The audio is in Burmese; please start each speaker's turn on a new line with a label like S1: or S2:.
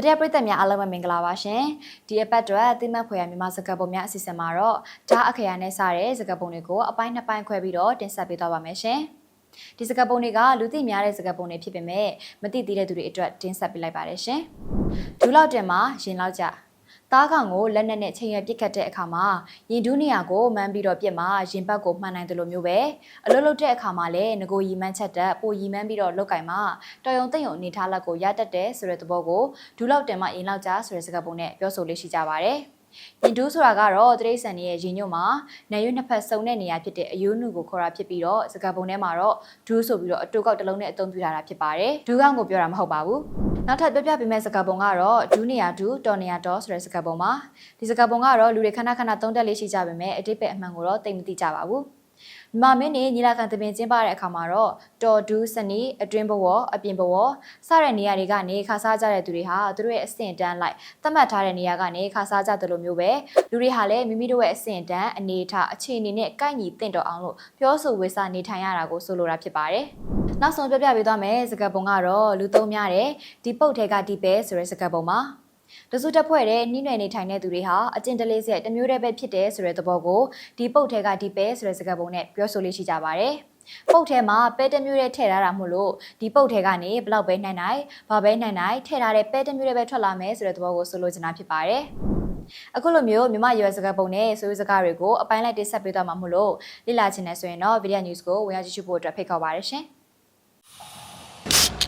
S1: ဗီဒီယိုပရိသတ်များအားလုံးပဲမင်္ဂလာပါရှင်ဒီအပတ်အတွက်တိမတ်ဖွယ်ရမြန်မာစကားပုံများအစီအစဉ်မှာတော့ဓာတ်အခရာနဲ့စတဲ့စကားပုံတွေကိုအပိုင်းနှစ်ပိုင်းခွဲပြီးတော့တင်ဆက်ပေးသွားပါမယ်ရှင်ဒီစကားပုံတွေကလူသိများတဲ့စကားပုံတွေဖြစ်ပေမဲ့မသိသေးတဲ့သူတွေအတွက်တင်ဆက်ပေးလိုက်ပါတယ်ရှင်ဒူးလောက်တင်မှာရင်လောက်ကြ သားကောင်ကိုလက်နက်နဲ့ချိန်ရပစ်ခတ်တဲ့အခါမှာရင်ဒူးနေရာကိုမှန်းပြီးတော့ပြစ်မှာရင်ဘတ်ကိုမှန်နိုင်တယ်လို့မျိုးပဲအလုပ်လုပ်တဲ့အခါမှာလည်းငကိုရီမှန်းချက်တက်ပိုရီမှန်းပြီးတော့လောက်ကင်မှာတော်ယုံသိမ့်ယုံအနေထားလက်ကိုရတတ်တယ်ဆိုတဲ့သဘောကိုဒူးလောက်တင်မှာရင်လောက်ကြဆိုတဲ့စကားပုံနဲ့ပြောဆိုလေးရှိကြပါတယ် ရင်ဒူးဆိုတာကတော့တရိษံရဲ့ရင်ညွတ်မှာနေရွနှစ်ဖက်စုံတဲ့နေရာဖြစ်တဲ့အယိုးနုကိုခေါ်တာဖြစ်ပြီးတော့စကားပုံထဲမှာတော့ဒူးဆိုပြီးတော့အတူကောက်တစ်လုံးနဲ့အသုံးပြုထားတာဖြစ်ပါတယ်ဒူးကောင်ကိုပြောတာမဟုတ်ပါဘူးနောက်ထပ်ပြပြပေးမယ့်စကားပုံကတော့ဒူးနေရာဒူးတော်နေရာတော်ဆိုတဲ့စကားပုံပါဒီစကားပုံကတော့လူတွေခဏခဏသုံးတက်လေးရှိကြပေမဲ့အတိတ်ပဲအမှန်ကိုတော့သိမသိကြပါဘူး မြန်မာမင်းနေညီလာခံတပင်ကျင်းပတဲ့အခါမှာတော့တော်ဒူးစနီအတွင်းဘဝအပြင်ဘဝစတဲ့နေရာတွေကနေခါစားကြတဲ့သူတွေဟာသူတို့ရဲ့အဆင့်တန်းလိုက်သတ်မှတ်ထားတဲ့နေရာကနေခါစားကြတယ်လို့မျိုးပဲလူတွေဟာလည်းမိမိတို့ရဲ့အဆင့်တန်းအနေအထားအခြေအနေနဲ့ကိုက်ညီတင့်တော်အောင်လို့ပြောဆိုဝေစာနေထိုင်ရတာကိုဆိုလိုတာဖြစ်ပါတယ်နောက်ဆုံးပြပြပေးသွားမယ်စကားပုံကတော့လူသုံးများတဲ့ဒီပုတ်ထဲကဒီပဲဆိုတဲ့စကားပုံပါ တစုတက်ဖွဲ့တဲ့နှိမ့်နယ်နေထိုင်တဲ့သူတွေဟာအကျင့်တလေးဆက်တစ်မျိုးတည်းပဲဖြစ်တယ်ဆိုတဲ့သဘောကိုဒီပုတ်ထဲကဒီပဲဆိုတဲ့စကားပုံနဲ့ပြောဆိုလေးရှိကြပါတယ်။ပုတ်ထဲမှာပဲတစ်မျိုးတည်းထည့်ထားတာမို့လို့ဒီပုတ်ထဲကနေဘလောက်ပဲနိုင်နိုင်ဘာပဲနိုင်နိုင်ထည့်ထားတဲ့ပဲတစ်မျိုးတည်းပဲထွက်လာမယ်ဆိုတဲ့သဘောကိုဆိုလိုချင်တာဖြစ်ပါတယ်။အခုလိုမျိုးမြမရွယ်စကားပုံနဲ့ဆိုးစကားတွေကိုအပိုင်းလိုက်တိဆက်ပေးသွားမှာမို့လို့လေ့လာချင်တယ်ဆိုရင်တော့ Video News ကိုဝင်ရောက်ကြည့်ရှုဖို့အတွက်ဖိတ်ခေါ်ပါရရှင်။